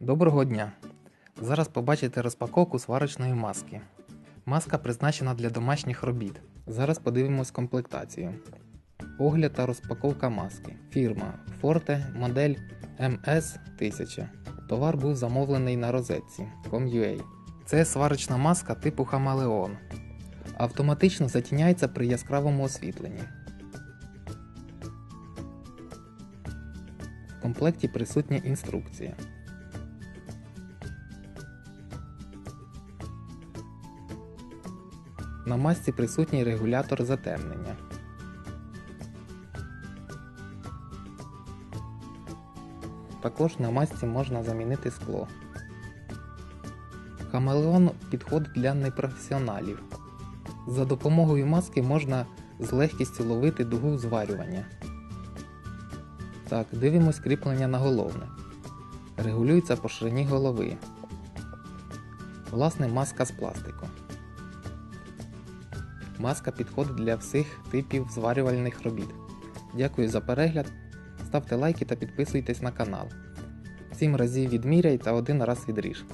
Доброго дня! Зараз побачите розпаковку сварочної маски. Маска призначена для домашніх робіт. Зараз подивимось комплектацію. Огляд та розпаковка маски. Фірма Forte модель MS1000. Товар був замовлений на розетці Com.ua. Це сварочна маска типу Хамелеон. Автоматично затіняється при яскравому освітленні. В комплекті присутня інструкція. На масці присутній регулятор затемнення. Також на масці можна замінити скло. Хамелеон підходить для непрофесіоналів. За допомогою маски можна з легкістю ловити дугу зварювання. Так, дивимось кріплення на головне. Регулюється по ширині голови. Власне, маска з пластику. Маска підходить для всіх типів зварювальних робіт. Дякую за перегляд. Ставте лайки та підписуйтесь на канал. 7 разів відміряй та один раз відріж.